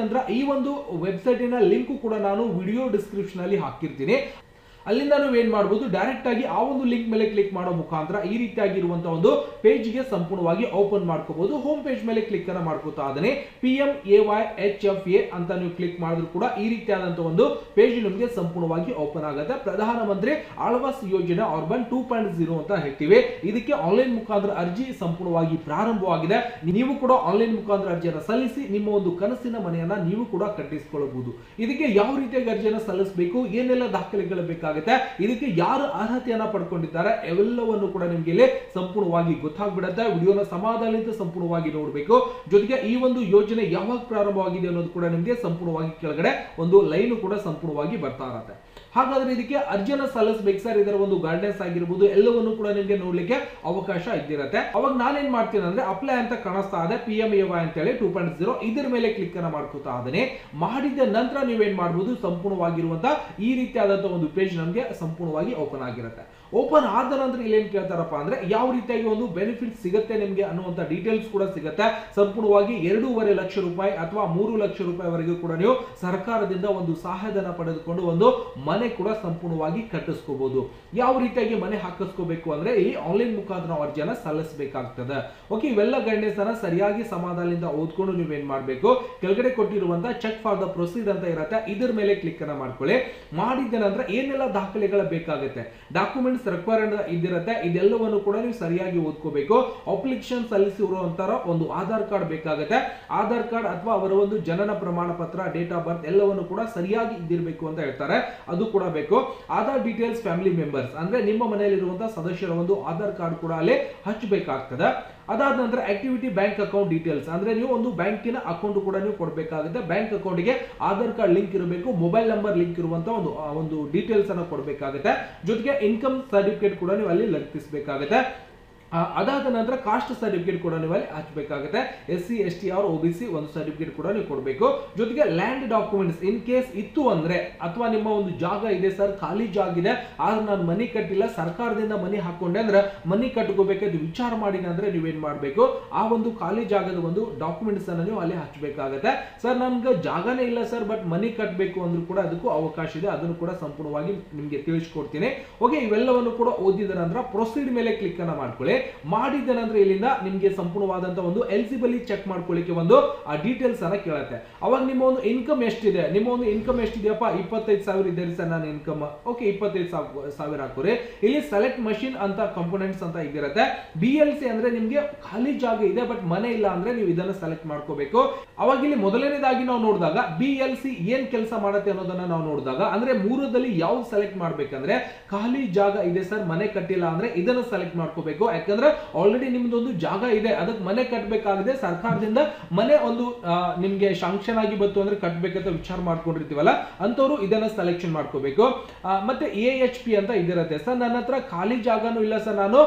ನಂತರ ಈ ಒಂದು ವೆಬ್ಸೈಟಿನ ಲಿಂಕ್ ಕೂಡ ನಾನು ವಿಡಿಯೋ ಡಿಸ್ಕ್ರಿಪ್ಷನ್ ಅಲ್ಲಿ ಹಾಕಿರ್ತೀನಿ. ಅಲ್ಲಿಂದ ನೀವು ಏನ್ ಮಾಡಬಹುದು ಡೈರೆಕ್ಟ್ ಆಗಿ ಆ ಒಂದು ಲಿಂಕ್ ಮೇಲೆ ಕ್ಲಿಕ್ ಮಾಡೋ ಮುಖಾಂತರ ಈ ರೀತಿಯಾಗಿರುವಂತಹ ಒಂದು ಪೇಜ್ಗೆ ಸಂಪೂರ್ಣವಾಗಿ ಓಪನ್ ಮಾಡ್ಕೋಬಹುದು ಹೋಮ್ ಪೇಜ್ ಮೇಲೆ ಕ್ಲಿಕ್ ಅನ್ನ ಮಾಡ್ಕೋತಾ ಅದನ್ನೇ P M A Y H F A ಅಂತ ನೀವು ಕ್ಲಿಕ್ ಮಾಡಿದ್ರು ಕೂಡ ಈ ರೀತಿಯಾದಂತಹ ಒಂದು ಪೇಜ್ ನಿಮಗೆ ಸಂಪೂರ್ಣವಾಗಿ ಓಪನ್ ಆಗುತ್ತೆ. ಪ್ರಧಾನಮಂತ್ರಿ ಆಳ್ವಾಸ್ ಯೋಜನೆ ಅರ್ಬನ್ ಟೂ ಪಾಯಿಂಟ್ ಜೀರೋ ಅಂತ ಹೇಳ್ತೀವಿ. ಇದಕ್ಕೆ ಆನ್ಲೈನ್ ಮುಖಾಂತರ ಅರ್ಜಿ ಸಂಪೂರ್ಣವಾಗಿ ಪ್ರಾರಂಭವಾಗಿದೆ. ನೀವು ಕೂಡ ಆನ್ಲೈನ್ ಮುಖಾಂತರ ಅರ್ಜಿಯನ್ನು ಸಲ್ಲಿಸಿ ನಿಮ್ಮ ಒಂದು ಕನಸಿನ ಮನೆಯನ್ನ ನೀವು ಕೂಡ ಕಟ್ಟಿಸಿಕೊಳ್ಳಬಹುದು. ಇದಕ್ಕೆ ಯಾವ ರೀತಿಯಾಗಿ ಅರ್ಜಿಯನ್ನು ಸಲ್ಲಿಸಬೇಕು? ಏನೆಲ್ಲ ದಾಖಲೆಗಳು ಬೇಕಾಗುತ್ತೆ? ಇದಕ್ಕೆ ಯಾರು ಅರ್ಹತೆಯನ್ನ ಪಡ್ಕೊಂಡಿದ್ದಾರೆ ಎಲ್ಲವನ್ನು ಕೂಡ ನಿಮ್ಗೆ ಇಲ್ಲಿ ಸಂಪೂರ್ಣವಾಗಿ ಗೊತ್ತಾಗ್ಬಿಡುತ್ತೆ. ವಿಡಿಯೋನ ಸಮಾಧಾನದಿಂದ ಸಂಪೂರ್ಣವಾಗಿ ನೋಡಬೇಕು. ಜೊತೆಗೆ ಈ ಒಂದು ಯೋಜನೆ ಯಾವಾಗ ಪ್ರಾರಂಭವಾಗಿದೆ ಅನ್ನೋದು ಕೂಡ ನಿಮಗೆ ಸಂಪೂರ್ಣವಾಗಿ ಕೆಳಗಡೆ ಒಂದು ಲೈನ್ ಕೂಡ ಸಂಪೂರ್ಣವಾಗಿ ಬರ್ತಾ ಇರತ್ತೆ. ಹಾಗಾದ್ರೆ ಇದಕ್ಕೆ ಅರ್ಜಿನ ಸಲ್ಲಿಸಬೇಕು ಸರ್? ಇದರ ಒಂದು ಗಾರ್ಡನ್ಸ್ ಆಗಿರ್ಬೋದು, ಎಲ್ಲವನ್ನು ಕೂಡ ನಿಮ್ಗೆ ನೋಡ್ಲಿಕ್ಕೆ ಅವಕಾಶ ಇದ್ದಿರತ್ತೆ. ಅವಾಗ ನಾನೇನ್ ಮಾಡ್ತೀನಿ ಅಂದ್ರೆ ಅಪ್ಲೈ ಅಂತ ಕಾಣಿಸ್ತಾ ಇದೆ ಪಿ ಎಂ ಎ ವೈ ಅಂತೇಳಿ ಟೂ ಪಾಯಿಂಟ್ ಜೀರೋ ಇದ್ರ ಮೇಲೆ ಕ್ಲಿಕ್ ಅನ್ನ ಮಾಡ್ಕೋತಾ ಅದನ್ನೇ ಮಾಡಿದ ನಂತರ ನೀವೇನ್ ಮಾಡ್ಬೋದು, ಸಂಪೂರ್ಣವಾಗಿರುವಂತ ಈ ರೀತಿಯಾದಂತಹ ಒಂದು ಪೇಜ್ ನಮ್ಗೆ ಸಂಪೂರ್ಣವಾಗಿ ಓಪನ್ ಆಗಿರುತ್ತೆ. ಓಪನ್ ಆದ ನಂತರ ಇಲ್ಲಿ ಏನ್ ಕೇಳ್ತಾರಪ್ಪ ಅಂದ್ರೆ ಯಾವ ರೀತಿಯಾಗಿ ಒಂದು ಬೆನಿಫಿಟ್ ಸಿಗುತ್ತೆ ನಿಮಗೆ ಅನ್ನುವಂಥ ಡೀಟೇಲ್ಸ್ ಕೂಡ ಸಿಗುತ್ತೆ. ಸಂಪೂರ್ಣವಾಗಿ ಎರಡೂವರೆ ಲಕ್ಷ ರೂಪಾಯಿ ಅಥವಾ ಮೂರು ಲಕ್ಷ ರೂಪಾಯಿವರೆಗೂ ಕೂಡ ನೀವು ಸರ್ಕಾರದಿಂದ ಒಂದು ಸಹಾಯಧನ ಪಡೆದುಕೊಂಡು ಒಂದು ಮನೆ ಕೂಡ ಸಂಪೂರ್ಣವಾಗಿ ಕಟ್ಟಿಸ್ಕೋಬಹುದು ಯಾವ ರೀತಿಯಾಗಿ ಮನೆ ಹಾಕಿಸ್ಕೋಬೇಕು ಅಂದ್ರೆ ಈ ಆನ್ಲೈನ್ ಮುಖಾಂತರ ನಾವು ಅರ್ಜಿಯನ್ನ ಸಲ್ಲಿಸಬೇಕಾಗ್ತದೆ. ಓಕೆ ಇವೆಲ್ಲ ಗೈಡ್ಲೈನ್ಸ್ ಸರಿಯಾಗಿ ಸಮಾಧಾನದಿಂದ ಓದ್ಕೊಂಡು ನೀವೇನ್ ಮಾಡಬೇಕು? ಕೆಳಗಡೆ ಕೊಟ್ಟಿರುವಂತಹ ಚೆಕ್ ಫಾರ್ ದ ಪ್ರೊಸೀಡ್ ಅಂತ ಇರುತ್ತೆ. ಇದ್ರ ಮೇಲೆ ಕ್ಲಿಕ್ ಅನ್ನ ಮಾಡ್ಕೊಳ್ಳಿ. ಮಾಡಿದ ನಂತರ ಏನೆಲ್ಲ ದಾಖಲೆಗಳ ಬೇಕಾಗುತ್ತೆ. ಡಾಕ್ಯುಮೆಂಟ್ಸ್ ರಿಕ್ವೈರ್ಡ್ ಇದ್ದಿರುತ್ತೆ. ಇದೆಲ್ಲವನ್ನು ಕೂಡ ನೀವು ಸರಿಯಾಗಿ ಓದ್ಕೋಬೇಕು. ಅಪ್ಲಿಕೇಶನ್ ಸಲ್ಲಿಸಿರುವಂತರ ಒಂದು ಆಧಾರ್ ಕಾರ್ಡ್ ಬೇಕಾಗುತ್ತೆ. ಆಧಾರ್ ಕಾರ್ಡ್ ಅಥವಾ ಅವರ ಒಂದು ಜನನ ಪ್ರಮಾಣ ಪತ್ರ ಡೇಟ್ ಆಫ್ ಬರ್ತ್ ಎಲ್ಲವನ್ನು ಕೂಡ ಸರಿಯಾಗಿ ಇದ್ದಿರಬೇಕು ಅಂತ ಹೇಳ್ತಾರೆ. ಅದು ಕೂಡ ಬೇಕು. ಆಧಾರ್ ಡೀಟೇಲ್ಸ್ ಫ್ಯಾಮಿಲಿ ಮೆಂಬರ್ಸ್ ಅಂದ್ರೆ ನಿಮ್ಮ ಮನೆಯಲ್ಲಿರುವಂತಹ ಸದಸ್ಯರ ಒಂದು ಆಧಾರ್ ಕಾರ್ಡ್ ಕೂಡ ಅಲ್ಲಿ ಹಚ್ಚಬೇಕಾಗ್ತದೆ. ಅದಾದ ನಂತರ ಆಕ್ಟಿವಿಟಿ ಬ್ಯಾಂಕ್ ಅಕೌಂಟ್ ಡೀಟೇಲ್ಸ್ ಅಂದ್ರೆ ನೀವು ಒಂದು ಬ್ಯಾಂಕಿನ ಅಕೌಂಟ್ ಕೂಡ ನೀವು ಕೊಡಬೇಕಾಗುತ್ತೆ. ಬ್ಯಾಂಕ್ ಅಕೌಂಟ್ಗೆ ಆಧಾರ್ ಕಾರ್ಡ್ ಲಿಂಕ್ ಇರಬೇಕು ಮೊಬೈಲ್ ನಂಬರ್ ಲಿಂಕ್ ಇರುವಂತ ಒಂದು ಒಂದು ಡೀಟೇಲ್ಸ್ ಅನ್ನು ಕೊಡಬೇಕಾಗುತ್ತೆ. ಜೊತೆಗೆ ಇನ್ಕಮ್ ಸರ್ಟಿಫಿಕೇಟ್ ಕೂಡ ನೀವು ಅಲ್ಲಿ ಲಗ್ಗಿಸಬೇಕಾಗುತ್ತೆ ಅದಾದ ನಂತರ ಕಾಸ್ಟ್ ಸರ್ಟಿಫಿಕೇಟ್ ಕೂಡ ನೀವು ಅಲ್ಲಿ ಹಚ್ಚಬೇಕಾಗುತ್ತೆ S C, S T R O B, C ಒಂದು ಸರ್ಟಿಫಿಕೇಟ್ ಕೂಡ ನೀವು ಕೊಡಬೇಕು. ಜೊತೆಗೆ ಲ್ಯಾಂಡ್ ಡಾಕ್ಯುಮೆಂಟ್ಸ್ ಇನ್ ಕೇಸ್ ಇತ್ತು ಅಂದ್ರೆ, ಅಥವಾ ನಿಮ್ಮ ಒಂದು ಜಾಗ ಇದೆ ಸರ್, ಖಾಲಿ ಜಾಗ ಇದೆ, ಆದ್ರೆ ನಾನು ಮನಿ ಕಟ್ಟಿಲ್ಲ, ಸರ್ಕಾರದಿಂದ ಮನಿ ಹಾಕೊಂಡೆ ಅಂದ್ರೆ ಮನಿ ಕಟ್ಕೋಬೇಕಾದ್ರೆ ವಿಚಾರ ಮಾಡಿನ ಅಂದ್ರೆ ನೀವೇನ್ ಮಾಡಬೇಕು? ಆ ಒಂದು ಖಾಲಿ ಜಾಗದ ಒಂದು ಡಾಕ್ಯುಮೆಂಟ್ಸ್ ಅನ್ನು ನೀವು ಅಲ್ಲಿ ಹಚ್ಚಬೇಕಾಗುತ್ತೆ ಸರ್ ನಮ್ಗೆ ಜಾಗನೇ ಇಲ್ಲ ಸರ್, ಬಟ್ ಮನಿ ಕಟ್ಟಬೇಕು ಅಂದ್ರೂ ಕೂಡ ಅದಕ್ಕೂ ಅವಕಾಶ ಇದೆ. ಅದನ್ನು ಕೂಡ ಸಂಪೂರ್ಣವಾಗಿ ನಿಮಗೆ ತಿಳಿಸ್ಕೊಡ್ತೀನಿ. ಓಕೆ, ಇವೆಲ್ಲವನ್ನು ಕೂಡ ಓದಿದ ನಂತರ ಪ್ರೊಸೀಡ್ ಮೇಲೆ ಕ್ಲಿಕ್ ಅನ್ನ ಮಾಡ್ಕೊಳ್ಳಿ. ಮಾಡಿದ ನಂತರ ಇಲ್ಲಿಂದ ನಿಮ್ಗೆ ಸಂಪೂರ್ಣವಾದಂತ ಒಂದು ಎಲಿಜಿಬಲಿ ಚೆಕ್ ಮಾಡ್ಕೊಳ್ಳಿಕ್ಕೆ ಒಂದು, ಆ ಡೀಟೇಲ್ಸ್ ಅನ್ನ ಕೇಳುತ್ತೆ. ಅವಾಗ ನಿಮ್ಮ ಒಂದು ಇನ್ಕಮ್ ಎಷ್ಟಿದೆ? ನಿಮ್ಮ ಒಂದು ಇನ್ಕಮ್ ಎಷ್ಟಿದೆಯಪ್ಪ? ಇಪ್ಪತ್ತೈದು ಸಾವಿರ ಇದೆ ಸರ್ ನಾನು ಇನ್ಕಮ್ ಓಕೆ ಇಪ್ಪತ್ತೈದು ಸಾವಿರ ಹಾಕೋರಿ ಇಲ್ಲಿ ಸೆಲೆಕ್ಟ್ ಮಷಿನ್ ಅಂತ ಕಂಪೋನೆಂಟ್ಸ್ ಅಂತ ಇದಿರುತ್ತೆ ಬಿ ಎಲ್ ಸಿ ಅಂದ್ರೆ ನಿಮ್ಗೆ ಖಾಲಿ ಜಾಗ ಇದೆ ಬಟ್ ಮನೆ ಇಲ್ಲ ಅಂದ್ರೆ ನೀವು ಇದನ್ನ ಸೆಲೆಕ್ಟ್ ಮಾಡ್ಕೋಬೇಕು. ಅವಾಗ ಇಲ್ಲಿ ಮೊದಲನೇದಾಗಿ ನಾವು ನೋಡಿದಾಗ ಬಿ ಎಲ್ ಸಿ ಏನ್ ಕೆಲಸ ಮಾಡುತ್ತೆ ಅನ್ನೋದನ್ನ ನಾವು ನೋಡಿದಾಗ, ಅಂದ್ರೆ ಮೂರದಲ್ಲಿ ಯಾವ್ದು ಸೆಲೆಕ್ಟ್ ಮಾಡ್ಬೇಕಂದ್ರೆ ಖಾಲಿ ಜಾಗ ಇದೆ ಸರ್, ಮನೆ ಕಟ್ಟಿಲ್ಲ ಅಂದ್ರೆ ಇದನ್ನ ಸೆಲೆಕ್ಟ್ ಮಾಡ್ಕೋಬೇಕು. ಯಾಕಂದ್ರೆ ಆಲ್ರೆಡಿ ನಿಮ್ದೊಂದು ಜಾಗ ಇದೆ ಅದಕ್ಕೆ ಮನೆ ಕಟ್ಟಬೇಕಾಗಿದೆ ಸರ್ಕಾರದಿಂದ ಮನೆ ಒಂದು ನಿಮ್ಗೆ ಶಾಂಕ್ಷನ್ ಆಗಿ ಬಂತು ಅಂದ್ರೆ ಕಟ್ಟಬೇಕಂತ ವಿಚಾರ ಮಾಡ್ಕೊಂಡಿರ್ತೀವಲ್ಲ ಅಂತವ್ರು ಇದನ್ನ ಸೆಲೆಕ್ಷನ್ ಮಾಡ್ಕೋಬೇಕು. ಮತ್ತೆ ಎ ಎಚ್ ಪಿ ಅಂತ ಇದಿರತ್ತೆ. ಸರ್, ನನ್ನ ಹತ್ರ ಖಾಲಿ ಜಾಗನೂ ಇಲ್ಲ ಸರ್ ನಾನು.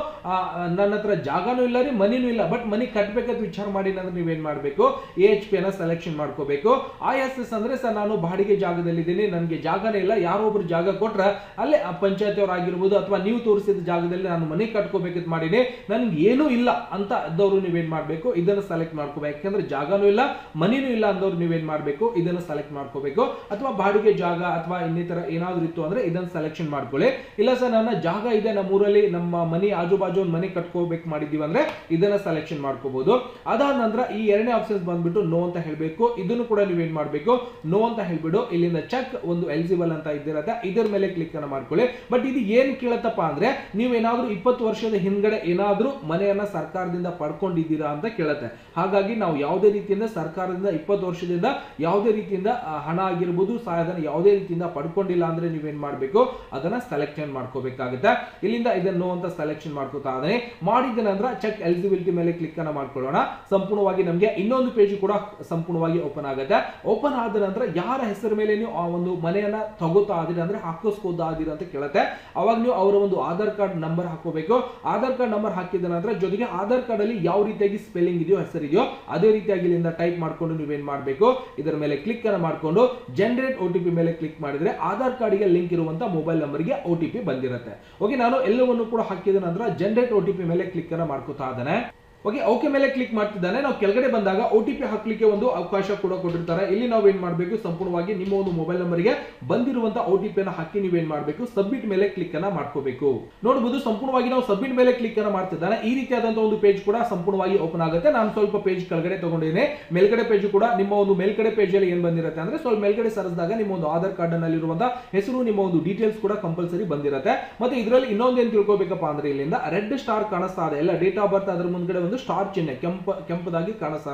ನನ್ನ ಹತ್ರ ಜಾಗನೂ ಇಲ್ಲ ರೀ, ಮನಿನೂ ಇಲ್ಲ. ಬಟ್ ಮನಿ ಕಟ್ಟಬೇಕಂತ ವಿಚಾರ ಮಾಡಿ ಅಂದ್ರೆ ನೀವೇನ್ ಮಾಡಬೇಕು? ಎ ಎಚ್ ಪಿ ಅನ್ನ ಸೆಲೆಕ್ಷನ್ ಮಾಡ್ಕೋಬೇಕು. ಐ ಎಸ್ ಎಸ್ ಅಂದ್ರೆ ಸರ್, ನಾನು ಬಾಡಿಗೆ ಜಾಗದಲ್ಲಿದ್ದೀನಿ, ನನಗೆ ಜಾಗನೇ ಇಲ್ಲ. ಯಾರೋ ಒಬ್ರು ಜಾಗ ಕೊಟ್ರೆ ಅಲ್ಲೇ ಪಂಚಾಯತ್ ಆಗಿರ್ಬೋದು ಅಥವಾ ನೀವು ತೋರಿಸಿದ ಜಾಗದಲ್ಲಿ ನಾನು ಮನೆ ಕಟ್ಕೋಬೇಕಂತ ಮಾಡೀನಿ. ನನ್ಗೆ ಏನೂ ಇಲ್ಲ ಅಂತ ಅದವರು ನೀವೇನ್ ಮಾಡ್ಬೇಕು? ಇದನ್ನ ಸೆಲೆಕ್ಟ್ ಮಾಡ್ಕೋಬೇಕು. ಯಾಕಂದ್ರೆ ಜಾಗನೂ ಇಲ್ಲ, ಮನಿನೂ ಇಲ್ಲ ಅಂದವ್ರು ನೀವೇನ್ ಮಾಡ್ಬೇಕು? ಇದನ್ನ ಸೆಲೆಕ್ಟ್ ಮಾಡ್ಕೋಬೇಕು. ಅಥವಾ ಬಾಡಿಗೆ ಜಾಗ ಅಥವಾ ಇನ್ನಿತರ ಏನಾದರೂ ಇತ್ತು ಅಂದ್ರೆ ಇದನ್ನ ಸೆಲೆಕ್ಷನ್ ಮಾಡ್ಕೊಳ್ಳಿ. ಇಲ್ಲ ಸರ್, ನನ್ನ ಜಾಗ ಇದೆ, ನಮ್ಮ ಊರಲ್ಲಿ ನಮ್ಮ ಮನಿ ಆಜು ಬಾಜು ಒಂದು ಮನೆ ಕಟ್ಕೋಬೇಕು ಮಾಡಿದ್ದೀವಿ ಅಂದ್ರೆ ಇದನ್ನ ಸೆಲೆಕ್ಷನ್ ಮಾಡ್ಕೋಬಹುದು ಅದಾದ ನಂತರ ಈ ಎರಡನೇ ಆಪ್ಷನ್ಸ್ ಬಂದ್ಬಿಟ್ಟು ನೋ ಅಂತ ಹೇಳ್ಬೇಕು. ಇದನ್ನು ಕೂಡ ನೀವೇನ್ ಮಾಡ್ಬೇಕು? ನೋ ಅಂತ ಹೇಳ್ಬಿಡು. ಇಲ್ಲಿಂದ ಚೆಕ್ ಒಂದು ಎಲಿಜಿಬಲ್ ಅಂತ ಇದ್ದಿರತ್ತೆ. ಇದರ ಮೇಲೆ ಕ್ಲಿಕ್ ಅನ್ನ ಮಾಡ್ಕೊಳ್ಳಿ. ಬಟ್ ಇದು ಏನ್ ಕೇಳತ್ತಪ್ಪ ಅಂದ್ರೆ ನೀವೇನಾದ್ರೂ ಇಪ್ಪತ್ತು ವರ್ಷದ ಹಿಂದ್ಗಡೆ ಏನಾದ್ರೂ ಮನೆಯನ್ನ ಸರ್ಕಾರದಿಂದ ಪಡ್ಕೊಂಡಿದ್ದೀರಾ ಅಂತ ಕೇಳತ್ತೆ. ಹಾಗಾಗಿ ನಾವು ಯಾವುದೇ ರೀತಿಯಿಂದ ಸರ್ಕಾರದಿಂದ ಇಪ್ಪತ್ತು ವರ್ಷದಿಂದ ಯಾವುದೇ ರೀತಿಯಿಂದ ಹಣ ಆಗಿರ್ಬೋದು ಸಹಾಯಧನ ಯಾವುದೇ ರೀತಿಯಿಂದ ಪಡ್ಕೊಂಡಿಲ್ಲ ಅಂದ್ರೆ ನೀವೇನ್ ಮಾಡಬೇಕು? ಅದನ್ನ ಸೆಲೆಕ್ಷನ್ ಮಾಡ್ಕೋಬೇಕಾಗುತ್ತೆ. ಇಲ್ಲಿಂದ ಇದನ್ನು ಅಂತ ಸೆಲೆಕ್ಷನ್ ಮಾಡ್ಕೋತಾ ಆದ್ರೆ ಮಾಡಿದ ನಂತರ ಚೆಕ್ ಎಲಿಜಿಬಿಲಿಟಿ ಮೇಲೆ ಕ್ಲಿಕ್ ಅನ್ನು ಮಾಡ್ಕೊಳ್ಳೋಣ. ಸಂಪೂರ್ಣವಾಗಿ ನಮಗೆ ಇನ್ನೊಂದು ಪೇಜ್ ಕೂಡ ಸಂಪೂರ್ಣವಾಗಿ ಓಪನ್ ಆಗುತ್ತೆ. ಓಪನ್ ಆದ ನಂತರ ಯಾರ ಹೆಸರು ಮೇಲೆ ನೀವು ಆ ಒಂದು ಮನೆಯನ್ನ ತಗೋತಾ ಆದಿರ ಅಂದ್ರೆ ಹಾಕಿಸ್ಕೋತಾ ಆದಿರ ಅಂತ ಕೇಳುತ್ತೆ. ಅವಾಗ ನೀವು ಅವರ ಒಂದು ಆಧಾರ್ ಕಾರ್ಡ್ ನಂಬರ್ ಹಾಕೋಬೇಕು ಆಧಾರ್ ಕಾರ್ಡ್ ನಂಬರ್ ಹಾಕಿದ ನಂತರ ಜೊತೆಗೆ ಆಧಾರ್ ಕಾರ್ಡ್ ಅಲ್ಲಿ ಯಾವ ರೀತಿಯಾಗಿ ಸ್ಪೆಲ್ಲಿಂಗ್ ಇದೆಯೋ, ಹೆಸರಿದೆಯೋ, ಅದೇ ರೀತಿಯಾಗಿ ಇಲ್ಲಿಂದ ಟೈಪ್ ಮಾಡ್ಕೊಂಡು ನೀವೇನ್ ಮಾಡಬೇಕು? ಇದರ ಮೇಲೆ ಕ್ಲಿಕ್ ಅನ್ನು ಮಾಡ್ಕೊಂಡು ಜನರೇಟ್ ಒ ಟಿ ಪಿ ಮೇಲೆ ಕ್ಲಿಕ್ ಮಾಡಿದ್ರೆ ಆಧಾರ್ ಕಾರ್ಡ್ಗೆ ಲಿಂಕ್ ಇರುವಂತ ಮೊಬೈಲ್ ನಂಬರ್ಗೆ ಒ ಟಿ ಪಿ ಬಂದಿರುತ್ತೆ. ಓಕೆ ನಾನು ಎಲ್ಲವನ್ನು ಕೂಡ ಹಾಕಿದ ನಂತರ ಜನರೇಟ್ ಒ ಟಿ ಪಿ ಮೇಲೆ ಕ್ಲಿಕ್ ಅನ್ನು ಮಾಡ್ಕೋತಾ ಇದ್ದೇನೆ. ಓಕೆ ಓಕೆ ಮೇಲೆ ಕ್ಲಿಕ್ ಮಾಡ್ತಿದ್ದಾನೆ. ನಾವು ಕೆಳಗಡೆ ಬಂದಾಗ ಒ ಟಿ ಪಿ ಹಾಕ್ಲಿಕ್ಕೆ ಒಂದು ಅವಕಾಶ ಕೂಡ ಕೊಟ್ಟಿರ್ತಾರೆ. ಇಲ್ಲಿ ನಾವು ಏನ್ ಮಾಡಬೇಕು? ಸಂಪೂರ್ಣವಾಗಿ ನಿಮ್ಮ ಒಂದು ಮೊಬೈಲ್ ನಂಬರ್ಗೆ ಬಂದಿರುವಂತಹ ಒ ಟಿ ಪಿಯನ್ನು ಹಾಕಿ ನೀವೇನ್ ಮಾಡಬೇಕು? ಸಬ್ಮಿಟ್ ಮೇಲೆ ಕ್ಲಿಕ್ ಅನ್ನ ಮಾಡ್ಕೋಬೇಕು. ನೋಡಬಹುದು ಸಂಪೂರ್ಣವಾಗಿ ನಾವು ಸಬ್ಮಿಟ್ ಮೇಲೆ ಕ್ಲಿಕ್ ಅನ್ನ ಮಾಡ್ತಿದ್ದಾನೆ. ಈ ರೀತಿಯಾದಂತಹ ಒಂದು ಪೇಜ್ ಕೂಡ ಸಂಪೂರ್ಣವಾಗಿ ಓಪನ್ ಆಗುತ್ತೆ. ನಾನು ಸ್ವಲ್ಪ ಪೇಜ್ ಕೆಳಗಡೆ ತಗೊಂಡಿದ್ದೇನೆ. ಮೇಲ್ಗಡೆ ಪೇಜ್ ಕೂಡ ನಿಮ್ಮ ಒಂದು ಮೇಲ್ಗಡೆ ಪೇಜ್ ಅಲ್ಲಿ ಏನ್ ಬಂದಿರುತ್ತೆ ಅಂದ್ರೆ ಸ್ವಲ್ಪ ಮೇಲ್ಗಡೆ ಸರಿಸಿದಾಗ ನಿಮ್ಮ ಒಂದು ಆಧಾರ್ ಕಾರ್ಡ್ ನಲ್ಲಿರುವಂತಹ ಹೆಸರು, ನಿಮ್ಮ ಒಂದು ಡೀಟೇಲ್ಸ್ ಕೂಡ ಕಂಪಲ್ಸರಿ ಬಂದಿರುತ್ತೆ. ಮತ್ತೆ ಇದರಲ್ಲಿ ಇನ್ನೊಂದು ಏನ್ ತಿಳ್ಕೊಬೇಕಪ್ಪ ಅಂದ್ರೆ ಇಲ್ಲಿಂದ ರೆಡ್ ಸ್ಟಾರ್ ಕಾಣಿಸ್ತಾ ಇದೆ. ಎಲ್ಲ ಡೇಟ್ ಆಫ್ ಬರ್ತ್ ಅದರ ಮುಂದ್ಗಡೆ ಒಂದು ಸ್ಟಾರ್ ಚಿಹ್ನೆ, ಕೆಂಪ, ಕೆಂಪದಾಗಿ ಕಾಣಿಸ್ತಾ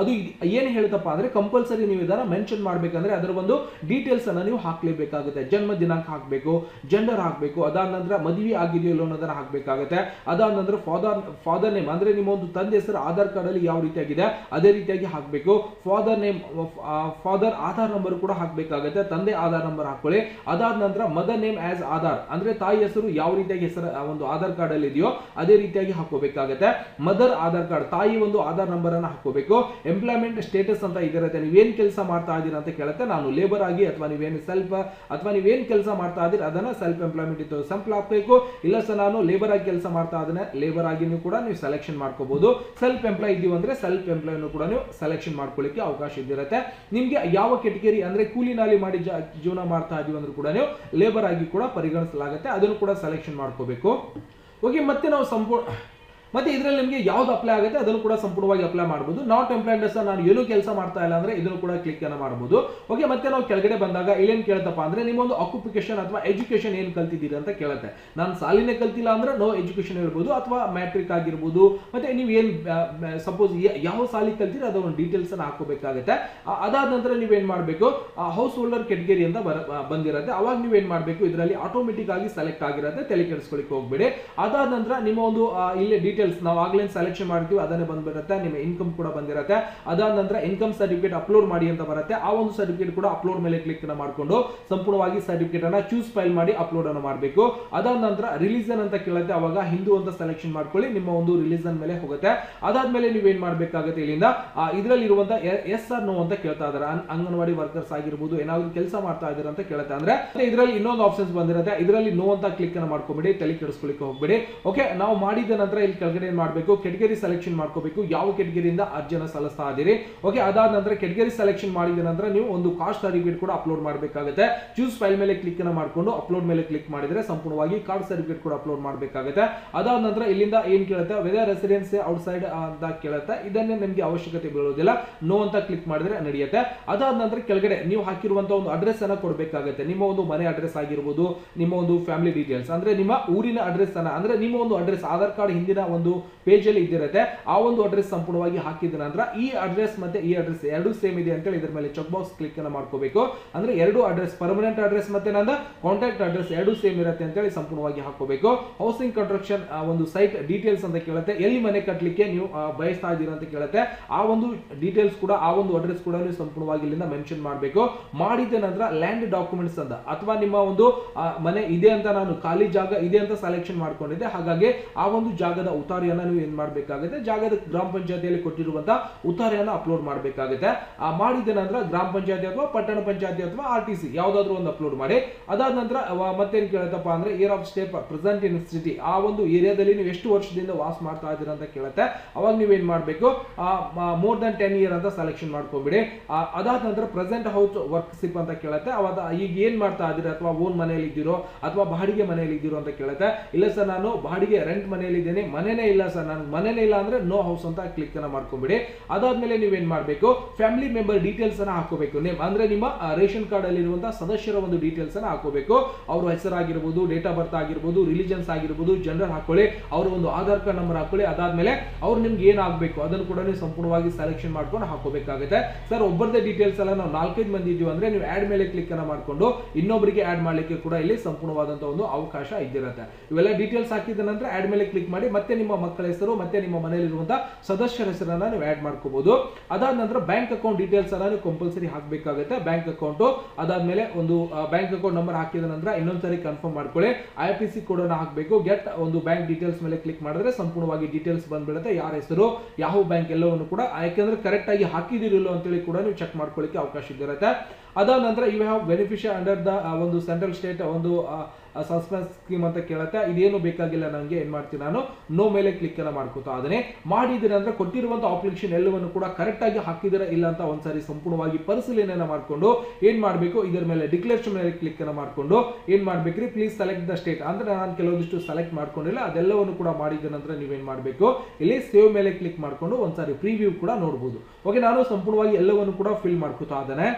ಅದು ಏನು ಹೇಳುತ್ತಪ್ಪ ಅಂದ್ರೆ ಕಂಪಲ್ಸರಿ ನೀವು ಇದನ್ನ ಮೆನ್ಷನ್ ಮಾಡ್ಬೇಕಂದ್ರೆ ಅದರ ಒಂದು ಡೀಟೇಲ್ಸ್ ಅನ್ನ ನೀವು ಹಾಕ್ಲೇಬೇಕಾಗುತ್ತೆ. ಜನ್ಮ ದಿನಾಂಕ ಹಾಕ್ಬೇಕು ಜೆಂಡರ್ ಹಾಕ್ಬೇಕು, ಅದಾದ ನಂತರ ಮದುವೆ ಆಗಿದೆಯೋ ಇಲ್ಲೋ ಅನ್ನೋದನ್ನ ಹಾಕ್ಬೇಕಾಗುತ್ತೆ. ಅದಾದ ನಂತರ ಫಾದರ್ ಫಾದರ್ ನೇಮ್ ಅಂದ್ರೆ ನಿಮ್ಮ ಒಂದು ತಂದೆ ಹೆಸರು ಆಧಾರ್ ಕಾರ್ಡ್ ಅಲ್ಲಿ ಯಾವ ರೀತಿಯಾಗಿದೆ, ಅದೇ ರೀತಿಯಾಗಿ ಹಾಕ್ಬೇಕು. Father name father Aadhaar number ಕೂಡ ಹಾಕ್ಬೇಕಾಗುತ್ತೆ. ತಂದೆ ಆಧಾರ್ ನಂಬರ್ ಹಾಕೊಳ್ಳಿ. ಅದಾದ ನಂತರ ಮದರ್ ನೇಮ್ ಆಸ್ ಆಧಾರ್ ಅಂದ್ರೆ ತಾಯಿ ಹೆಸರು ಯಾವ ರೀತಿಯಾಗಿ ಹೆಸರು ಒಂದು ಆಧಾರ್ ಕಾರ್ಡ್ ಅಲ್ಲಿ ಇದೆಯೋ ಅದೇ ರೀತಿಯಾಗಿ ಹಾಕೋಬೇಕಾಗುತ್ತೆ ಮದರ್ ಆಧಾರ್ ಕಾರ್ಡ್, ತಾಯಿ ಒಂದು ಆಧಾರ್ ನಂಬರ್ ಅನ್ನ ಹಾಕೋಬೇಕು ಎಂಪ್ಲಾಯ್ಮೆಂಟ್ ಸ್ಟೇಟಸ್ ಅಂತ ಇದಿರುತ್ತೆ ನೀವೇನ್ ಕೆಲಸ ಮಾಡ್ತಾ ಇದ್ದೀರಾ ಅಂತ ಕೇಳುತ್ತೆ. ನಾನು ಲೇಬರ್ ಆಗಿ ಅಥವಾ ನೀವೇನು ಸೆಲ್ಫ್ ಅಥವಾ ನೀವೇನ್ ಕೆಲಸ ಮಾಡ್ತಾ ಇದ್ದೀರಿ, ಅದನ್ನ ಸೆಲ್ಫ್ ಎಂಪ್ಲಾಯ್ಮೆಂಟ್ ಇತ್ತು. ಸೆಲ್ಫ್ ಹಾಕಬೇಕು. ಇಲ್ಲ ಸರ್, ನಾನು ಲೇಬರ್ ಆಗಿ ಕೆಲಸ ಮಾಡ್ತಾ ಇದನ್ನ ಲೇಬರ್ ಆಗಿ ನೀವು ಕೂಡ ನೀವು ಸೆಲೆಕ್ಷನ್ ಮಾಡ್ಕೋಬಹುದು ಸೆಲ್ಫ್ ಎಂಪ್ಲಾಯ್ ಇದ್ದೀವಿ ಅಂದ್ರೆ ಸೆಲ್ಫ್ ಎಂಪ್ಲಾಯ್ ಕೂಡ ನೀವು ಸೆಲೆಕ್ಷನ್ ಮಾಡ್ಕೊಳ್ಳಿಕ್ಕೆ ಅವಕಾಶ ಇದ್ದಿರುತ್ತೆ. ನಿಮ್ಗೆ ಯಾವ ಕೆಟಗರಿ ಅಂದ್ರೆ ಕೂಲಿ ನಾಲಿ ಮಾಡಿ ಜೀವನ ಮಾಡ್ತಾ ಇದೀವಿ ಅಂದ್ರೂ ಕೂಡ ನೀವು ಲೇಬರ್ ಆಗಿ ಕೂಡ ಪರಿಗಣಿಸಲಾಗುತ್ತೆ. ಅದನ್ನು ಕೂಡ ಸೆಲೆಕ್ಷನ್ ಮಾಡ್ಕೋಬೇಕು. ಓಕೆ ಮತ್ತೆ ನಾವು ಸಂಪೂರ್ಣ ಮತ್ತೆ ಇದರಲ್ಲಿ ನಿಮಗೆ ಯಾವ್ದು ಅಪ್ಲೈ ಆಗುತ್ತೆ, ಅದನ್ನು ಕೂಡ ಸಂಪೂರ್ಣವಾಗಿ ಅಪ್ಲೈ ಮಾಡಬಹುದು ನಾಟ್ ಎಂಪ್ಲಾಯ್ಡ್ ಸರ್ ನಾನು ಏನು ಕೆಲಸ ಮಾಡ್ತಾ ಇಲ್ಲ ಅಂದ್ರೆ ಇದನ್ನು ಕೂಡ ಕ್ಲಿಕ್ ಅನ್ನ ಮಾಡಬಹುದು ಓಕೆ ಮತ್ತೆ ನಾವು ಕೆಳಗಡೆ ಬಂದಾಗ ಇಲ್ಲೇನ್ ಕೇಳುತ್ತಪ್ಪ ಅಂದ್ರೆ ನಿಮ್ಮೊಂದು ಆಕ್ಯುಪಿಕೇಶನ್ ಅಥವಾ ಎಜುಕೇಶನ್ ಏನ್ ಕಲ್ತಿದ್ದೀರಿ ಅಂತ ಕೇಳುತ್ತೆ. ನಾನು ಸಾಲಿನೇ ಕಲ್ತಿಲ್ಲ ಅಂದ್ರೆ ನೋ ಎಜುಕೇಶನ್ ಇರ್ಬೋದು ಅಥವಾ ಮ್ಯಾಟ್ರಿಕ್ ಆಗಿರ್ಬೋದು. ಮತ್ತೆ ನೀವು ಏನ್ ಸಪೋಸ್ ಯಾವ ಸಾಲಿ ಕಲ್ತೀರಿ ಅದರ ಒಂದು ಡೀಟೇಲ್ಸ್ ಅನ್ನ ಹಾಕೋಬೇಕಾಗುತ್ತೆ ಅದಾದ ನಂತರ ನೀವೇನು ಮಾಡಬೇಕು? ಹೌಸ್ ಹೋಲ್ಡರ್ ಕೆಟಗರಿ ಅಂತ ಬಂದಿರುತ್ತೆ. ಅವಾಗ ನೀವೇನು ಮಾಡಬೇಕು? ಇದರಲ್ಲಿ ಆಟೋಮೆಟಿಕ್ ಆಗಿ ಸೆಲೆಕ್ಟ್ ಆಗಿರುತ್ತೆ. ತಲೆ ಕೆಡಿಸ್ಕೊಳ್ಳಿಕ್ಕೆ ಹೋಗ್ಬೇಡಿ. ಅದಾದ ನಂತರ ನಿಮ್ಮ ಒಂದು ಇಲ್ಲಿ ಇಲ್ಲೇ ಡೀಟೇಲ್ಸ್ ನಾವು ಆಗ್ಲೇ ಸೆಲೆಕ್ಷನ್ ಮಾಡ್ತೀವಿ, ಅದನ್ನೇ ಬಂದ್ಬಿರುತ್ತೆ ನಿಮ್ಮ ಇನ್ಕಮ್ ಕೂಡ ಬಂದಿರುತ್ತೆ. ಅದಾದ ನಂತರ ಇನ್ಕಮ್ ಸರ್ಟಿಫಿಕೇಟ್ ಅಪ್ಲೋಡ್ ಮಾಡಿ ಅಂತ ಬರುತ್ತೆ. ಆ ಒಂದು ಸರ್ಟಿಫಿಕೇಟ್ ಕೂಡ ಅಪ್ಲೋಡ್ ಮೇಲೆ ಕ್ಲಿಕ್ ಮಾಡಿಕೊಂಡು ಸಂಪೂರ್ಣವಾಗಿ ಸರ್ಟಿಫಿಕೇಟ್ ಅನ್ನ ಚೂಸ್ ಫೈಲ್ ಮಾಡಿ ಅಪ್ಲೋಡ್ ಅನ್ನು ಮಾಡಬೇಕು. ಅದಾದ ನಂತರ ರಿಲೀಸನ್ ಅಂತ ಕೇಳುತ್ತೆ, ಅವಾಗ ಹಿಂದೂ ಅಂತ ಸೆಲೆಕ್ಷನ್ ಮಾಡ್ಕೊಳ್ಳಿ, ನಿಮ್ಮ ಒಂದು ರಿಲೀಸನ್ ಮೇಲೆ ಹೋಗುತ್ತೆ. ಅದಾದ್ಮೇಲೆ ನೀವು ಏನ್ ಮಾಡಬೇಕಾಗುತ್ತೆ ಇಲ್ಲಿಂದ? ಇದರಲ್ಲಿ ಇರುವಂತ ಎಸ್ ಆರ್ ನೋ ಅಂತ ಕೇಳ್ತಾ ಇದಾರೆ ಅಂಗನವಾಡಿ ವರ್ಕರ್ಸ್ ಆಗಿರ್ಬೋದು, ಏನಾದ್ರು ಕೆಲಸ ಮಾಡ್ತಾ ಇದಾರೆ ಅಂತ ಕೇಳುತ್ತೆ ಅಂದ್ರೆ, ಇದರಲ್ಲಿ ಇನ್ನೊಂದು ಆಪ್ಷನ್ಸ್ ಬಂದಿರುತ್ತೆ. ಇದರಲ್ಲಿ ನೋ ಅಂತ ಕ್ಲಿಕ್ ಅನ್ನ ಮಾಡ್ಕೊಬೇಡಿ, ತಲೆ ಕೆಡಿಸ್ಕೊಳ್ಳಿಕ್ಕೆ ಹೋಗ್ಬೇಡಿ. ಓಕೆ ನಾವು ಮಾಡಿದ ನಂತರ ಇಲ್ಲಿ ಕೆಳಗಡೆ ಏನ್ ಮಾಡಬೇಕು? ಕೆಟಗರಿ ಸೆಲೆಕ್ಷನ್ ಮಾಡ್ಕೋಬೇಕು. ಯಾವ ಕೆಟಗರಿಯಿಂದ ಅರ್ಜಿಯನ್ನು ಸಲ್ಲಿಸ್ತಾ ಇದ್ದೀರಿ? ಓಕೆ ಅದಾದ ನಂತರ ಕೆಟಗರಿ ಸೆಲೆಕ್ಷನ್ ಮಾಡಿದ ನಂತರ ನೀವು ಒಂದು ಕಾಸ್ಟ್ ಸರ್ಟಿಫಿಕೇಟ್ ಕೂಡ ಅಪ್ಲೋಡ್ ಮಾಡಬೇಕಾಗುತ್ತೆ. ಚೂಸ್ ಫೈಲ್ ಮೇಲೆ ಕ್ಲಿಕ್ ಅನ್ನು ಮಾಡ್ಕೊಂಡು ಅಪ್ಲೋಡ್ ಮೇಲೆ ಕ್ಲಿಕ್ ಮಾಡಿದ್ರೆ ಸಂಪೂರ್ಣವಾಗಿ ಕಾರ್ಡ್ ಸರ್ಟಿಫಿಕೇಟ್ ಕೂಡ ಅಪ್ಲೋಡ್ ಮಾಡಬೇಕಾಗುತ್ತೆ. ಅದಾದ ನಂತರ ಇಲ್ಲಿಂದ ಏನ್ ಕೇಳುತ್ತೆ? ವೆದರ್ ರೆಸಿಡೆನ್ಸ್ ಔಟ್ಸೈಡ್ ಅಂತ ಕೇಳುತ್ತೆ. ಇದನ್ನೇ ನಿಮಗೆ ಅವಶ್ಯಕತೆ ಬೀಳೋದಿಲ್ಲ. ನೋ ಅಂತ ಕ್ಲಿಕ್ ಮಾಡಿದ್ರೆ ನಡೆಯುತ್ತೆ. ಅದಾದ ನಂತರ ಕೆಳಗಡೆ ನೀವು ಹಾಕಿರುವಂತಹ ಒಂದು ಅಡ್ರೆಸ್ ಅನ್ನ ಕೊಡಬೇಕಾಗುತ್ತೆ. ನಿಮ್ಮ ಒಂದು ಮನೆ ಅಡ್ರೆಸ್ ಆಗಿರ್ಬೋದು, ನಿಮ್ಮ ಒಂದು ಫ್ಯಾಮಿಲಿ ಡೀಟೇಲ್ಸ್ ಅಂದ್ರೆ ನಿಮ್ಮ ಊರಿನ ಅಡ್ರೆಸ್ ಅನ್ನ, ಅಂದ್ರೆ ನಿಮ್ಮ ಒಂದು ಅಡ್ರೆಸ್ ಆಧಾರ್ ಕಾರ್ಡ್ ಹಿಂದಿನ ಪೇಜ್ ಪೇಜಲ್ಲಿ ಇದ್ದಿರುತ್ತೆ. ಆ ಒಂದು ಅಡ್ರೆಸ್ ಸಂಪೂರ್ಣವಾಗಿ ಹಾಕಿದ ನಂತರ ಈ ಅಡ್ರೆಸ್ ಮತ್ತೆ ಈ ಅಡ್ರೆಸ್ ಎರಡು ಸೇಮ್ ಇದೆ ಅಂತೇಳಿ ಇದ್ರ ಮೇಲೆ ಚೆಕ್ ಬಾಕ್ಸ್ ಕ್ಲಿಕ್ ಅನ್ನ ಮಾಡ್ಕೋಬೇಕು. ಅಂದ್ರೆ ಎರಡು ಅಡ್ರೆಸ್ ಪರ್ಮನೆಂಟ್ ಅಡ್ರೆಸ್ ಮತ್ತೆ ನನ್ನ ಕಾಂಟ್ಯಾಕ್ಟ್ ಅಡ್ರೆಸ್ ಎರಡು ಸೇಮ್ ಇರುತ್ತೆ ಅಂತೇಳಿ ಸಂಪೂರ್ಣವಾಗಿ ಹಾಕೋಬೇಕು. ಹೌಸಿಂಗ್ ಕನ್ಸ್ಟ್ರಕ್ಷನ್ ಒಂದು ಸೈಟ್ ಡೀಟೇಲ್ಸ್ ಅಂತ ಕೇಳುತ್ತೆ. ಎಲ್ಲಿ ಮನೆ ಕಟ್ಟಲಿಕ್ಕೆ ನೀವು ಬಯಸ್ತಾ ಇದ್ದೀರಾ ಅಂತ ಕೇಳುತ್ತೆ. ಆ ಒಂದು ಡೀಟೇಲ್ಸ್ ಕೂಡ, ಆ ಒಂದು ಅಡ್ರೆಸ್ ಕೂಡ ನೀವು ಸಂಪೂರ್ಣವಾಗಿ ಇಲ್ಲಿಂದ ಮೆನ್ಷನ್ ಮಾಡಬೇಕು. ಮಾಡಿದ ನಂತರ ಲ್ಯಾಂಡ್ ಡಾಕ್ಯುಮೆಂಟ್ಸ್ ಅಂತ, ಅಥವಾ ನಿಮ್ಮ ಒಂದು ಮನೆ ಇದೆ ಅಂತ ನಾನು ಖಾಲಿ ಜಾಗ, ಇದೆ ಅಂತ ಸೆಲೆಕ್ಷನ್ ಮಾಡ್ಕೊಂಡಿದ್ದೆ. ಹಾಗಾಗಿ ಆ ಒಂದು ಜಾಗದ ಉತ್ತಾರಿಯನ್ನ ನೀವು ಏನು ಮಾಡಬೇಕಾಗುತ್ತೆ? ಜಾಗದ ಗ್ರಾಮ ಪಂಚಾಯತಿಯಲ್ಲಿ ಕೊಟ್ಟಿರುವಂತ ಉತ್ತಾರಿಯನ್ನ ಅಪ್ಲೋಡ್ ಮಾಡಬೇಕಾಗುತ್ತೆ. ಆ ಮಾಡಿದ ನಂತರ ಗ್ರಾಮ ಪಂಚಾಯತಿ ಅಥವಾ ಪಟ್ಟಣ ಪಂಚಾಯತಿ ಅಥವಾ ಆರ್ ಟಿ ಸಿ ಯಾವ್ದಾದ್ರು ಒಂದು ಅಪ್ಲೋಡ್ ಮಾಡಿ. ಅದಾದ ನಂತರ ಮತ್ತೇನು ಕೇಳುತ್ತಪ್ಪ ಅಂದ್ರೆ year of stay present in city ಆ ಒಂದು ಏರಿಯಾದಲ್ಲಿ ನೀವು ಎಷ್ಟು ವರ್ಷದಿಂದ ವಾಸ ಮಾಡ್ತಾ ಇದ್ದೀರಾ ಅಂತ ಕೇಳುತ್ತೆ. ಅವಾಗ ನೀವೇನ್ ಮಾಡಬೇಕು? ಮೋರ್ ದನ್ ಟೆನ್ ಇಯರ್ ಅಂತ ಸೆಲೆಕ್ಷನ್ ಮಾಡ್ಕೊಬಿಡಿ. ಅದಾದ ನಂತರ ಪ್ರೆಸೆಂಟ್ ಹೌಸ್ ವರ್ಕ್ಶಿಪ್ ಅಂತ ಕೇಳುತ್ತೆ. ಅವಾಗ ಈಗ ಏನ್ ಮಾಡ್ತಾ ಇದ್ದೀರಾ ಅಥವಾ ಓನ್ ಮನೆಯಲ್ಲಿ ಇದ್ದೀರೋ ಅಥವಾ ಬಾಡಿಗೆ ಮನೆಯಲ್ಲಿ ಇದ್ದೀರೋ ಅಂತ ಕೇಳುತ್ತೆ. ಇಲ್ಲ ಸರ್, ನಾನು ಬಾಡಿಗೆ ರೆಂಟ್ ಮನೆಯಲ್ಲಿ ಇದ್ದೇನೆ ಮನೆನೇ ಇಲ್ಲ ಸರ್. ನನ್ನ ಮನೆನೇ ಇಲ್ಲ ಅಂದ್ರೆ ನೋ ಹೌಸ್ ಅಂತ ಕ್ಲಿಕ್ ಅನ್ನ ಮಾಡ್ಕೊಂಬಿಡಿ. ಅದಾದ್ಮೇಲೆ ನೀವೇನ್ ಮಾಡಬೇಕು? ಫ್ಯಾಮಿಲಿ ಮೆಂಬರ್ ಡೀಟೇಲ್ಸ್ ಅನ್ನ ಹಾಕೋಬೇಕು. ನೇಮ್ ಅಂದ್ರೆ ನಿಮ್ಮ ರೇಷನ್ ಕಾರ್ಡ್ ಅಲ್ಲಿ ಇರುವಂತಹ ಸದಸ್ಯರ ಒಂದು ಡೀಟೇಲ್ಸ್ ಅನ್ನ ಹಾಕೋಬೇಕು. ಅವ್ರ ಹೆಸರಾಗಿರ್ಬೋದು ಡೇಟ್ ಆಫ್ ಬರ್ತ್ ಆಗಿರ್ಬೋದು ರಿಲಿಜನ್ಸ್ ಆಗಿರ್ಬೋದು ಜನರಲ್ ಹಾಕೊಳ್ಳಿ. ಅವ್ರ ಒಂದು ಆಧಾರ್ ಕಾರ್ಡ್ ನಂಬರ್ ಹಾಕೊಳ್ಳಿ. ಅದಾದ್ಮೇಲೆ ಅವ್ರು ನಿಮ್ಗೆ ಏನ್ ಆಗ್ಬೇಕು? ಅದನ್ನು ಕೂಡ ನೀವು ಸಂಪೂರ್ಣವಾಗಿ ಸೆಲೆಕ್ಷನ್ ಮಾಡ್ಕೊಂಡು ಹಾಕೋಬೇಕಾಗುತ್ತೆ. ಸರ್, ಒಬ್ಬರದೇ ಡೀಟೇಲ್ಸ್ ಎಲ್ಲ ನಾವು ನಾಲ್ಕೈದು ಮಂದಿ ಇದೀವಿ ಅಂದ್ರೆ ನೀವು ಆಡ್ ಮೇಲೆ ಕ್ಲಿಕ್ ಅನ್ನ ಮಾಡ್ಕೊಂಡು ಇನ್ನೊಬ್ಬರಿಗೆ ಆಡ್ ಮಾಡಲಿಕ್ಕೆ ಕೂಡ ಇಲ್ಲಿ ಸಂಪೂರ್ಣವಾದಂತಹ ಒಂದು ಅವಕಾಶ ಇದ್ದಿರುತ್ತೆ. ಇವೆಲ್ಲ ಡೀಟೇಲ್ಸ್ ಹಾಕಿದ ನಂತರ ಆಡ್ ಮೇಲೆ ಕ್ಲಿಕ್ ಮಾಡಿ ಮತ್ತೆ ನಿಮ್ಮ ಮಕ್ಕಳ ಹೆಸರು, ಮತ್ತೆ ನಿಮ್ಮ ಮನೆಯಲ್ಲಿರುವಂತಹ ಸದಸ್ಯರ ಹೆಸರನ್ನ ನೀವು ಆಡ್ ಮಾಡ್ಕೋಬಹುದು ಅದಾದ ನಂತರ ಬ್ಯಾಂಕ್ ಅಕೌಂಟ್ ಡೀಟೇಲ್ಸ್ ಅನ್ನ ನೀವು ಕಂಪಲ್ಸರಿ ಹಾಕಬೇಕಾಗುತ್ತೆ. ಬ್ಯಾಂಕ್ ಅಕೌಂಟ್ ಅದಾದ್ಮೇಲೆ ಒಂದು ಬ್ಯಾಂಕ್ ಅಕೌಂಟ್ ನಂಬರ್ ಹಾಕಿದ ನಂತರ ಇನ್ನೊಂದ್ಸರಿ ಕನ್ಫರ್ಮ್ ಮಾಡ್ಕೊಳ್ಳಿ. ಐ ಪಿ ಸಿ ಕೋಡ್ ಅನ್ನು ಹಾಕಬೇಕು. ಗೆಟ್ ಒಂದು ಬ್ಯಾಂಕ್ ಡೀಟೇಲ್ಸ್ ಮೇಲೆ ಕ್ಲಿಕ್ ಮಾಡಿದ್ರೆ ಸಂಪೂರ್ಣವಾಗಿ ಡೀಟೇಲ್ಸ್ ಬಂದ್ಬಿಡುತ್ತೆ. ಯಾರ ಹೆಸರು, ಯಾವ ಬ್ಯಾಂಕ್ ಎಲ್ಲವನ್ನು ಕೂಡ, ಯಾಕೆಂದ್ರೆ ಕರೆಕ್ಟ್ ಆಗಿ ಹಾಕಿದಿರಿಲ್ಲೋ ಅಂತೇಳಿ ಕೂಡ ನೀವು ಚೆಕ್ ಮಾಡ್ಕೊಳ್ಳಿಕ್ಕೆ ಅವಕಾಶ ಇದಿರುತ್ತೆ ಅದಾದ ನಂತರ you have beneficiary under the ಒಂದು ಸೆಂಟ್ರಲ್ ಸ್ಟೇಟ್ ಒಂದು ಸಸ್ಪೆನ್ಸ್ ಸ್ಕೀಮ್ ಅಂತ ಕೇಳುತ್ತೆ. ಇದೇನು ಬೇಕಾಗಿಲ್ಲ ನನಗೆ ಏನು ಮಾಡ್ತೀನಿ ನಾನು? ನೋ ಮೇಲೆ ಕ್ಲಿಕ್ ಎಲ್ಲ ಮಾಡ್ಕೋತಾ ಅದನ್ನೇ. ಮಾಡಿದ್ದೀರ ಅಂದ್ರೆ ಕೊಟ್ಟಿರುವಂತ ಆಪ್ಲಿಕೇಶನ್ ಎಲ್ಲವನ್ನು ಕೂಡ ಕರೆಕ್ಟಾಗಿ ಹಾಕಿದಿರ ಇಲ್ಲ ಅಂತ ಒಂದ್ಸರಿ ಸಂಪೂರ್ಣವಾಗಿ ಪರಿಶೀಲನೆಯನ್ನು ಮಾಡಿಕೊಂಡು ಏನು ಮಾಡಬೇಕು? ಇದರ ಮೇಲೆ ಡಿಕ್ಲೇರೇಷನ್ ಮೇಲೆ ಕ್ಲಿಕ್ ಮಾಡಿಕೊಂಡು ಮಾಡ್ಕೊಂಡು ಏನ್ ಮಾಡ್ಬೇಕ್ರಿ? ಪ್ಲೀಸ್ ಸೆಲೆಕ್ಟ್ ದ ಸ್ಟೇಟ್ ಅಂದ್ರೆ ನಾನು ಕೆಲವೊಂದಿಷ್ಟು ಸೆಲೆಕ್ಟ್ ಮಾಡ್ಕೊಂಡಿಲ್ಲ. ಅದೆಲ್ಲವನ್ನು ಕೂಡ ಮಾಡಿದ ನಂತರ ನೀವೇನು ಮಾಡಬೇಕು? ಇಲ್ಲಿ ಸೇವ್ ಮೇಲೆ ಕ್ಲಿಕ್ ಮಾಡಿಕೊಂಡು ಒಂದ್ಸಾರಿ ಪ್ರಿವ್ಯೂ ಕೂಡ ನೋಡಬಹುದು ಓಕೆ ನಾನು ಸಂಪೂರ್ಣವಾಗಿ ಎಲ್ಲವನ್ನು ಕೂಡ ಫಿಲ್ ಮಾಡ್ಕೋತಾ ಇದ್ದೇನೆ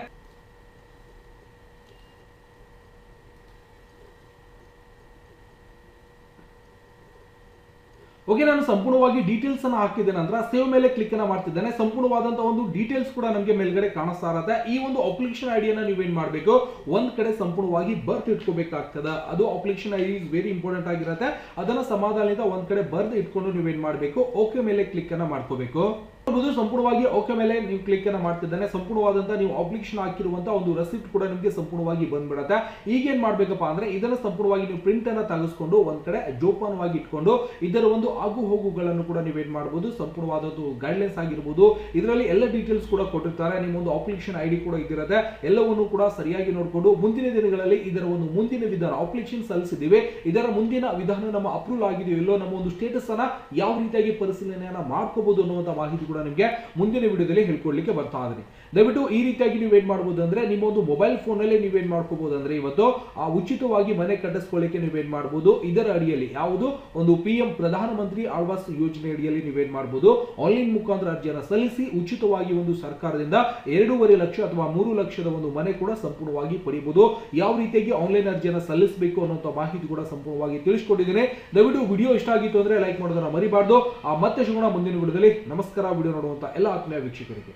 ಓಕೆ, ನಾನು ಸಂಪೂರ್ಣವಾಗಿ ಡೀಟೇಲ್ಸ್ ಅನ್ನ ಹಾಕಿದ್ದೇನೆ ನಂತರ ಸೇವ್ ಮೇಲೆ ಕ್ಲಿಕ್ ಅನ್ನ ಮಾಡ್ತಿದ್ದೇನೆ. ಸಂಪೂರ್ಣವಾದಂತಹ ಒಂದು ಡೀಟೇಲ್ಸ್ ಕೂಡ ನಮಗೆ ಮೇಲ್ಗಡೆ ಕಾಣಿಸ್ತಾ ಇರತ್ತೆ. ಈ ಒಂದು ಅಪ್ಲಿಕೇಶನ್ ಐಡಿಯನ್ನ ನೀವೇನ್ ಮಾಡಬೇಕು? ಒಂದ್ ಕಡೆ ಸಂಪೂರ್ಣವಾಗಿ ಬರ್ತ್ ಇಟ್ಕೋಬೇಕಾಗ್ತದ. ಅದು application ID is very important ಆಗಿರುತ್ತೆ. ಅದನ್ನ ಸಮಾಧಾನದಿಂದ ಒಂದ್ ಕಡೆ ಬರ್ದ್ ಇಟ್ಕೊಂಡು ನೀವೇನ್ ಮಾಡಬೇಕು? ಓಕೆ ಮೇಲೆ ಕ್ಲಿಕ್ ಅನ್ನ ಮಾಡ್ಕೋಬೇಕು. ಸಂಪೂರ್ಣವಾಗಿ ಓಕೆ ಮೇಲೆ ನೀವು ಕ್ಲಿಕ್ ಅನ್ನ ಮಾಡ್ತಿದ್ದಾನೆ. ಸಂಪೂರ್ಣವಾದಂತ ನೀವು ಅಪ್ಲಿಕೇಶನ್ ಹಾಕಿರುವಂತ ಒಂದು ರೆಸಿಪ್ಟ್ ಕೂಡ ನಿಮಗೆ ಸಂಪೂರ್ಣವಾಗಿ ಬಂದ್ಬಿಡತ್ತೆ. ಈಗ ಏನ್ ಮಾಡ್ಬೇಕಪ್ಪ ಅಂದ್ರೆ ಇದನ್ನ ಸಂಪೂರ್ಣವಾಗಿ ನೀವು ಪ್ರಿಂಟ್ ಅನ್ನ ತೆಗೆಸ್ಕೊಂಡು ಒಂದ್ ಕಡೆ ಜೋಪಾನವಾಗಿ ಇಟ್ಕೊಂಡು ಇದರ ಒಂದು ಆಗು ಹೋಗುಗಳನ್ನು ಕೂಡ ನೀವೇನ್ ಮಾಡಬಹುದು ಸಂಪೂರ್ಣವಾದದ್ದು ಗೈಡ್ಲೈನ್ಸ್ ಆಗಿರ್ಬೋದು. ಇದರಲ್ಲಿ ಎಲ್ಲ ಡೀಟೇಲ್ಸ್ ಕೂಡ ಕೊಟ್ಟಿರ್ತಾರೆ. ನಿಮ್ಮ ಒಂದು ಅಪ್ಲಿಕೇಶನ್ ಐಡಿ ಕೂಡ ಇದಿರತ್ತೆ ಎಲ್ಲವನ್ನು ಕೂಡ ಸರಿಯಾಗಿ ನೋಡಿಕೊಂಡು ಮುಂದಿನ ದಿನಗಳಲ್ಲಿ ಇದರ ಒಂದು ಮುಂದಿನ ವಿಧಾನ ಅಪ್ಲಿಕೇಶನ್ ಸಲ್ಲಿಸಿದ್ದೀವಿ. ಇದರ ಮುಂದಿನ ವಿಧಾನ ನಮ್ಮ ಅಪ್ರೂವ್ ಆಗಿದೆಯೋ ಇಲ್ಲೋ, ನಮ್ಮ ಒಂದು ಸ್ಟೇಟಸ್ ಅನ್ನ ಯಾವ ರೀತಿಯಾಗಿ ಪರಿಶೀಲನೆಯನ್ನ ಮಾಡ್ಕೋಬಹುದು ಅನ್ನುವಂತ ಮಾಹಿತಿ ಕೂಡ ನಿಮಗೆ ಮುಂದಿನ ವಿಡಿಯೋದಲ್ಲಿ ಹೇಳ್ಕೊಡ್ಲಿಕ್ಕೆ ಬರ್ತಾ ಇದ್ದೀನಿ. ದಯವಿಟ್ಟು ಈ ರೀತಿಯಾಗಿ ನೀವು ಏನು ಮಾಡಬಹುದು ಅಂದ್ರೆ ನಿಮ್ಮ ಒಂದು ಮೊಬೈಲ್ ಫೋನ್ ನೀವು ಏನು ಮಾಡ್ಕೋಬಹುದು ಅಂದ್ರೆ ಇವತ್ತು ಆ ಉಚಿತವಾಗಿ ಮನೆ ಕಟ್ಟಿಸ್ಕೊಳ್ಳಿಕ್ಕೆ ನೀವೇನು ಮಾಡಬಹುದು ಇದರ ಅಡಿಯಲ್ಲಿ ಯಾವುದು? ಒಂದು ಪಿ ಎಂ ಪ್ರಧಾನಮಂತ್ರಿ ಆವಾಸ್ ಯೋಜನೆ ಅಡಿಯಲ್ಲಿ ನೀವೇನ್ ಮಾಡಬಹುದು ಆನ್ಲೈನ್ ಮುಖಾಂತರ ಅರ್ಜಿಯನ್ನು ಸಲ್ಲಿಸಿ ಉಚಿತವಾಗಿ ಒಂದು ಸರ್ಕಾರದಿಂದ ಎರಡೂವರೆ ಲಕ್ಷ ಅಥವಾ ಮೂರು ಲಕ್ಷದ ಒಂದು ಮನೆ ಕೂಡ ಸಂಪೂರ್ಣವಾಗಿ ಪಡೆಯಬಹುದು ಯಾವ ರೀತಿಯಾಗಿ ಆನ್ಲೈನ್ ಅರ್ಜಿಯನ್ನು ಸಲ್ಲಿಸಬೇಕು ಅನ್ನುವಂಥ ಮಾಹಿತಿ ಕೂಡ ಸಂಪೂರ್ಣವಾಗಿ ತಿಳಿಸ್ಕೊಟ್ಟಿದ್ದೇನೆ ದಯವಿಟ್ಟು ವಿಡಿಯೋ ಇಷ್ಟ ಆಗಿತ್ತು ಅಂದ್ರೆ ಲೈಕ್ ಮಾಡೋದನ್ನ ಮರಿಬಾರ್ದು. ಆ, ಮತ್ತೆ ಸಿಗೋಣ ಮುಂದಿನ ವಿಡಿಯೋದಲ್ಲಿ. ನಮಸ್ಕಾರ. ವಿಡಿಯೋ ನೋಡುವಂಥ ಎಲ್ಲ ಆತ್ಮೀಯ ವೀಕ್ಷಕರಿಗೆ.